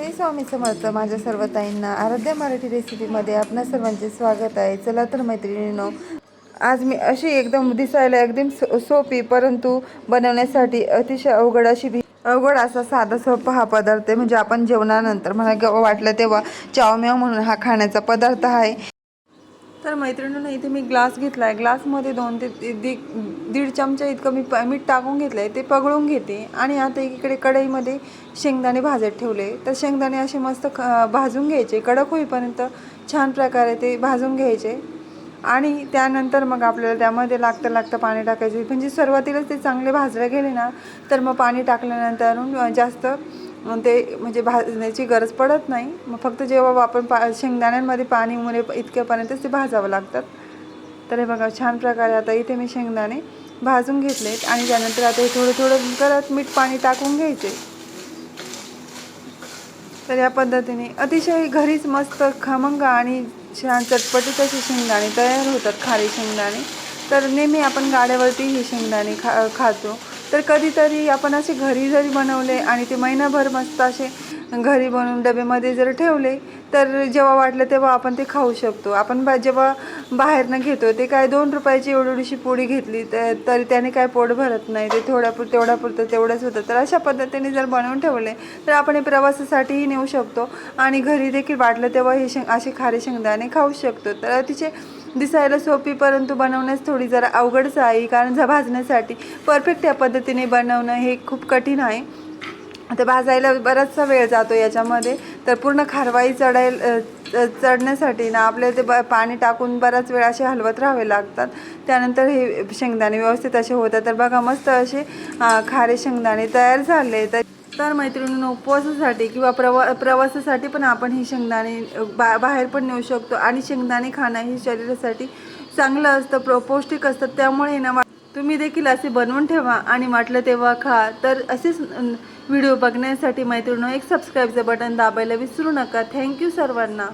श्री स्वामी समर्थ माझ्या सर्व ताईंना आराध्या मराठी रेसिपीमध्ये आपणा सर्वांचे स्वागत आहे. चला तर मैत्रिणीनो आज मी अशी एकदम दिसायला एकदम सो सोपी परंतु बनवण्यासाठी अतिशय अवघड अशी भी अवघड असा साधा सोपा हा पदार्थ आहे. म्हणजे आपण जेवणानंतर मला वाटलं तेव्हा चावम्याव म्हणून हा खाण्याचा पदार्थ आहे. तर मैत्रिणीनं इथे मी ग्लास घेतला आहे ग्लासमध्ये दोन ते दी दीड चमचा इतकं मी प मीठ टाकून घेतलं आहे ते पगळून घेते आणि आता इकडे कढईमध्ये शेंगदाणे भाजत ठेवले. तर शेंगदाणे असे मस्त ख भाजून घ्यायचे. कडक होईपर्यंत छान प्रकारे ते भाजून घ्यायचे. आणि त्यानंतर मग आपल्याला त्यामध्ये लागतं लागतं पाणी टाकायचे. म्हणजे सुरुवातीलाच ते चांगले भाजले गेले ना तर मग पाणी टाकल्यानंतर जास्त मग ते म्हणजे भाजण्याची गरज पडत नाही. मग फक्त जेव्हा आपण पा शेंगदाण्यांमध्ये पाणी उमरे इतक्यापर्यंतच ते भाजावं लागतात. तर हे बघा छान प्रकारे आता इथे मी शेंगदाणे भाजून घेतलेत आणि त्यानंतर आता हे थोडं थोडं करत मीठ पाणी टाकून घ्यायचे. तर या पद्धतीने अतिशय घरीच मस्त खमंग आणि छान चटपटीत असे शेंगदाणे तयार होतात खारी शेंगदाणे. तर नेहमी आपण गाड्यावरती ही शेंगदाणे खा खातो. तर कधीतरी आपण असे घरी जरी बनवले आणि ते महिनाभर मस्त असे घरी बनवून डब्यामध्ये जर ठेवले तर जेव्हा वाटलं तेव्हा आपण ते खाऊ शकतो. आपण बा जेव्हा बाहेरनं घेतो ते काय दोन रुपयाची एवढी एवढीशी पोळी घेतली तर तरी त्याने काय पोट भरत नाही. ते थोड्या पुर तेवढ्या पुरतं तेवढंच होतं. तर अशा पद्धतीने जर बनवून ठेवले तर आपण हे प्रवासासाठीही नेऊ शकतो आणि घरी देखील वाटलं तेव्हा हे शेंग असे खारे शेंगदाणे खाऊ शकतो. तर अतिशय दिसायला सोपी परंतु बनवण्यास थोडी जरा अवघडच आहे कारण जर भाजण्यासाठी परफेक्ट या पद्धतीने बनवणं हे खूप कठीण आहे. आता भाजायला बराचसा वेळ जातो याच्यामध्ये. तर पूर्ण खारवाई चढाय चढण्यासाठी ना आपल्याला ते ब पाणी टाकून बराच वेळ असे हलवत राहावे लागतात. त्यानंतर हे शेंगदाणे व्यवस्थित असे होतात. तर बघा मस्त असे खारे शेंगदाणे तयार झाले. तर तर मैत्रिणींनो उपवासासाठी किंवा प्रवा प्रवासासाठी पण आपण ही शेंगदाणे बा बाहेर पण नेऊ शकतो. आणि शेंगदाणे खाणं हे शरीरासाठी चांगलं असतं प्रो पौष्टिक असतं. त्यामुळे ना तुम्ही देखील असे बनवून ठेवा आणि वाटलं तेव्हा खा. तर असेच व्हिडिओ बघण्यासाठी मैत्रिणी एक सबस्क्राईबचं बटन दाबायला विसरू नका. थँक्यू सर्वांना.